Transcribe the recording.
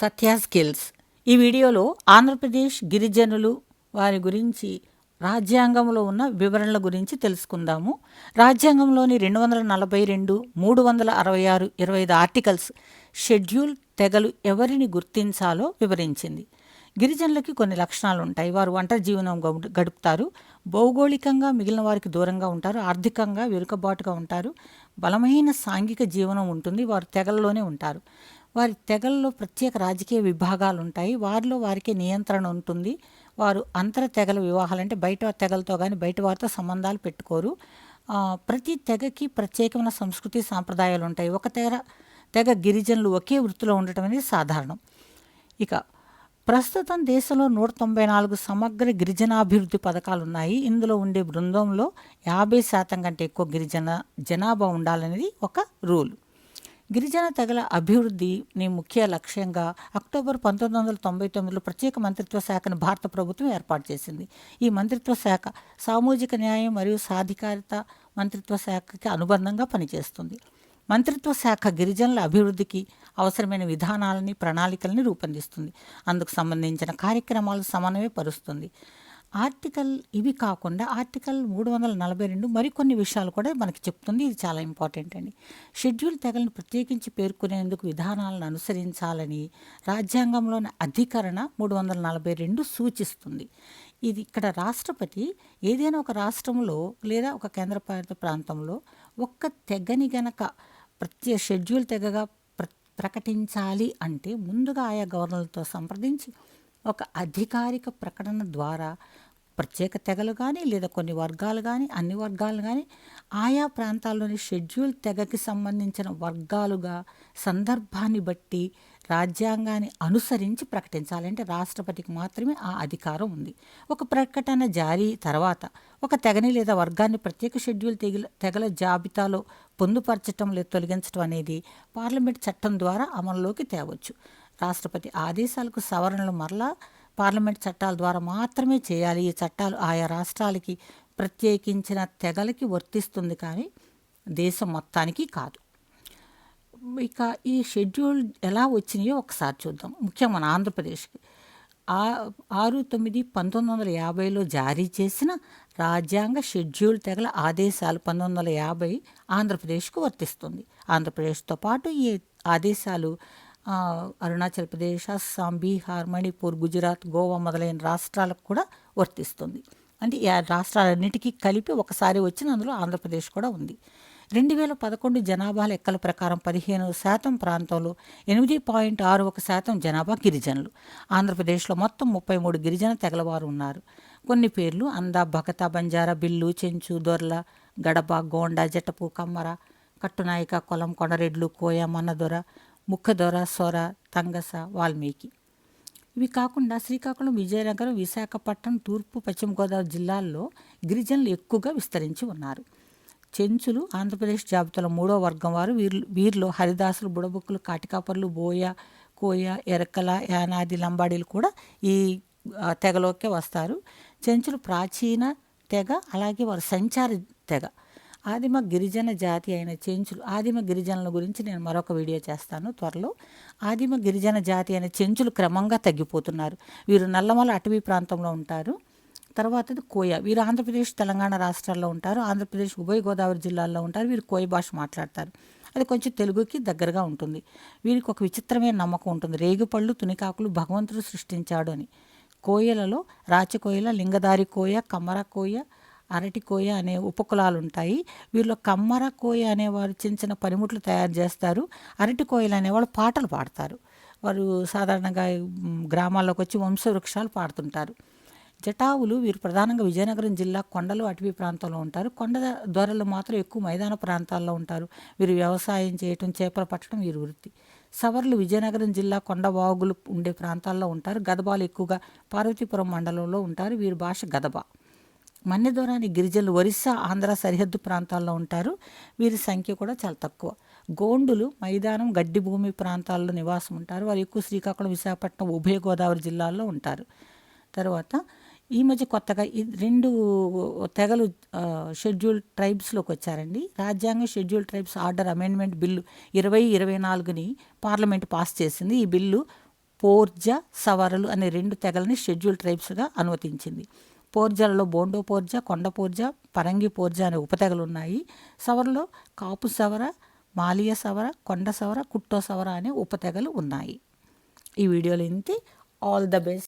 సత్య skills. ఈ వీడియోలో ఆంధ్రప్రదేశ్ గిరిజనులు వారి గురించి రాజ్యాంగంలో ఉన్న వివరణల గురించి తెలుసుకుందాము. రాజ్యాంగంలోని రెండు వందల నలభై రెండు మూడు వందల అరవై ఆరు ఇరవై ఐదు ఆర్టికల్స్ షెడ్యూల్ తెగలు ఎవరిని గుర్తించాలో వివరించింది. గిరిజనులకి కొన్ని లక్షణాలు ఉంటాయి వారు ఒంటరి జీవనం గడుపుతారు. భౌగోళికంగా మిగిలిన వారికి దూరంగా ఉంటారు. ఆర్థికంగా వెనుకబాటుగా ఉంటారు. బలమైన సాంఘిక జీవనం ఉంటుంది. వారు తెగల్లోనే ఉంటారు. వారి తెగల్లో ప్రత్యేక రాజకీయ విభాగాలు ఉంటాయి వారిలో వారికి నియంత్రణ ఉంటుంది. వారు అంతర తెగల వివాహాలు అంటే బయట తెగలతో కానీ బయట వారితో సంబంధాలు పెట్టుకోరు. ప్రతి తెగకి ప్రత్యేకమైన సంస్కృతి సాంప్రదాయాలు ఉంటాయి ఒక తెగ తెగ గిరిజనులు ఒకే వృత్తిలో ఉండటం అనేది సాధారణం. ఇక ప్రస్తుతం దేశంలో నూట తొంభై నాలుగు సమగ్ర గిరిజనాభివృద్ధి పథకాలు ఉన్నాయి ఇందులో ఉండే బృందంలో యాభై శాతం కంటే ఎక్కువ గిరిజన జనాభా ఉండాలనేది ఒక రూల్. గిరిజన తెగల అభివృద్ధిని ముఖ్య లక్ష్యంగా అక్టోబర్ పంతొమ్మిది వందల తొంభై తొమ్మిదిలో ప్రత్యేక మంత్రిత్వ శాఖను భారత ప్రభుత్వం ఏర్పాటు చేసింది. ఈ మంత్రిత్వ శాఖ సామాజిక న్యాయం మరియు సాధికారిత మంత్రిత్వ శాఖకి అనుబంధంగా పనిచేస్తుంది. మంత్రిత్వ శాఖ గిరిజనుల అభివృద్ధికి అవసరమైన విధానాలని ప్రణాళికల్ని రూపొందిస్తుంది. అందుకు సంబంధించిన కార్యక్రమాలు సమన్వయపరుస్తుంది. ఆర్టికల్ ఇవి కాకుండా ఆర్టికల్ మూడు వందల నలభై రెండు మరికొన్ని విషయాలు కూడా మనకి చెప్తుంది. ఇది చాలా ఇంపార్టెంట్ అండి. షెడ్యూల్ తెగలను ప్రత్యేకించి పేర్కొనేందుకు విధానాలను అనుసరించాలని రాజ్యాంగంలోని అధికరణ మూడు వందల నలభై రెండు సూచిస్తుంది. ఇది ఇక్కడ రాష్ట్రపతి ఏదైనా ఒక రాష్ట్రంలో లేదా ఒక కేంద్రపాలిత ప్రాంతంలో ఒక్క తెగని గనక ప్రత్యేక షెడ్యూల్ తెగగా ప్ర ప్రకటించాలి అంటే ముందుగా ఆయా గవర్నర్లతో సంప్రదించి ఒక అధికారిక ప్రకటన ద్వారా ప్రత్యేక తెగలు కానీ లేదా కొన్ని వర్గాలు కానీ అన్ని వర్గాలు కానీ ఆయా ప్రాంతాల్లోని షెడ్యూల్ తెగకి సంబంధించిన వర్గాలుగా సందర్భాన్ని బట్టి రాజ్యాంగాన్ని అనుసరించి ప్రకటించాలంటే రాష్ట్రపతికి మాత్రమే ఆ అధికారం ఉంది. ఒక ప్రకటన జారీ తర్వాత ఒక తెగని లేదా వర్గాన్ని ప్రత్యేక షెడ్యూల్ తెగల తెగల జాబితాలో పొందుపరచటం లేదా తొలగించడం అనేది పార్లమెంట్ చట్టం ద్వారా అమల్లోకి తేవచ్చు. రాష్ట్రపతి ఆదేశాలకు సవరణలు మరలా పార్లమెంట్ చట్టాల ద్వారా మాత్రమే చేయాలి. ఈ చట్టాలు ఆయా రాష్ట్రాలకి ప్రత్యేకించిన తెగలకి వర్తిస్తుంది కానీ దేశం మొత్తానికి కాదు. ఇక ఈ షెడ్యూల్ ఎలా వచ్చినాయో ఒకసారి చూద్దాం. ముఖ్యంగా మన ఆంధ్రప్రదేశ్కి. ఆ ఆరు తొమ్మిది పంతొమ్మిది వందల యాభైలో జారీ చేసిన రాజ్యాంగ షెడ్యూల్ తెగల ఆదేశాలు పంతొమ్మిది వందల యాభై ఆంధ్రప్రదేశ్కు వర్తిస్తుంది. ఆంధ్రప్రదేశ్తో పాటు ఈ ఆదేశాలు అరుణాచల్ ప్రదేశ్ అస్సాం బీహార్ మణిపూర్ గుజరాత్ గోవా మొదలైన రాష్ట్రాలకు కూడా వర్తిస్తుంది. అంటే ఈ రాష్ట్రాలన్నిటికీ కలిపి ఒకసారి వచ్చిన అందులో ఆంధ్రప్రదేశ్ కూడా ఉంది. రెండు వేల పదకొండు జనాభా లెక్కల ప్రకారం పదిహేను శాతం ప్రాంతంలో ఎనిమిది పాయింట్ ఆరు ఒక శాతం జనాభా గిరిజనులు. ఆంధ్రప్రదేశ్లో మొత్తం ముప్పై మూడు గిరిజన తెగలవారు ఉన్నారు. కొన్ని పేర్లు అంద భగత బంజారా బిల్లు చెంచు దొర్ల గడప గోండ జటపు కమ్మర కట్టునాయిక కొలం కొండరెడ్లు కోయ మన్నదొర ముక్కదొర సొర తంగస వాల్మీకి. ఇవి కాకుండా శ్రీకాకుళం విజయనగరం విశాఖపట్నం తూర్పు పశ్చిమ గోదావరి జిల్లాల్లో గిరిజనులు ఎక్కువగా విస్తరించి ఉన్నారు. చెంచులు ఆంధ్రప్రదేశ్ జాబితాలో మూడో వర్గం వారు. వీరు వీరిలో హరిదాసులు బుడబుక్కులు కాటికాపర్లు బోయ కోయ ఎరకల యానాది లంబాడీలు కూడా ఈ తెగలోకే వస్తారు. చెంచులు ప్రాచీన తెగ అలాగే వారు సంచార తెగ. ఆదిమ గిరిజన జాతి అయిన చెంచులు ఆదిమ గిరిజనుల గురించి నేను మరొక వీడియో చేస్తాను త్వరలో. ఆదిమ గిరిజన జాతి అయిన చెంచులు క్రమంగా తగ్గిపోతున్నారు. వీరు నల్లమల అటవీ ప్రాంతంలో ఉంటారు. తర్వాతది కోయ. వీరు ఆంధ్రప్రదేశ్ తెలంగాణ రాష్ట్రాల్లో ఉంటారు. ఆంధ్రప్రదేశ్ ఉభయ గోదావరి జిల్లాల్లో ఉంటారు. వీరు కోయ భాష మాట్లాడతారు. అది కొంచెం తెలుగుకి దగ్గరగా ఉంటుంది. వీరికి ఒక విచిత్రమైన నమ్మకం ఉంటుంది. రేగుపళ్ళు తునికాకులు భగవంతుడు సృష్టించాడు అని. కోయలలో రాచకోయల లింగదారి కోయ కమ్మర కోయ అరటి కోయ అనే ఉపకులాలు ఉంటాయి వీళ్ళు కమ్మర కోయ అనేవారు చిన్న చిన్న పనిముట్లు తయారు చేస్తారు. అరటి కోయలు అనేవాళ్ళు పాటలు పాడతారు. వారు సాధారణంగా గ్రామాల్లోకి వచ్చి వంశవృక్షాలు పాడుతుంటారు. జటావులు వీరు ప్రధానంగా విజయనగరం జిల్లా కొండలు అటవీ ప్రాంతంలో ఉంటారు. కొండ దొరలు మాత్రం ఎక్కువ మైదాన ప్రాంతాల్లో ఉంటారు. వీరు వ్యవసాయం చేయటం చేపలు పట్టడం వీరి వృత్తి. సవర్లు విజయనగరం జిల్లా కొండ వాగులు ఉండే ప్రాంతాల్లో ఉంటారు. గదబాలు ఎక్కువగా పార్వతీపురం మండలంలో ఉంటారు. వీరి భాష గదబ. మన్నెదూరాని గిరిజనులు ఒరిస్సా ఆంధ్ర సరిహద్దు ప్రాంతాల్లో ఉంటారు. వీరి సంఖ్య కూడా చాలా తక్కువ. గోండులు మైదానం గడ్డి భూమి ప్రాంతాల్లో నివాసం ఉంటారు. వారు ఎక్కువ శ్రీకాకుళం విశాఖపట్నం ఉభయ గోదావరి జిల్లాల్లో ఉంటారు. తర్వాత ఈ మధ్య కొత్తగా ఈ రెండు తెగలు షెడ్యూల్ ట్రైబ్స్లోకి వచ్చారండి. రాజ్యాంగ schedule tribes order amendment bill ఇరవై ఇరవై నాలుగుని పార్లమెంట్ పాస్ చేసింది. ఈ బిల్లు పోర్జ సవరలు అనే రెండు తెగలని షెడ్యూల్ ట్రైబ్స్గా అనుమతించింది. పోర్జాలలో బోండో పోర్జా కొండ పోర్జా పరంగి పోర్జా అనే ఉపతెగలు ఉన్నాయి సవరలో కాపు సవర మాలియ సవర కొండ సవర కుట్టో సవర అనే ఉపతెగలు ఉన్నాయి. ఈ వీడియోలో ఇంతే. All the best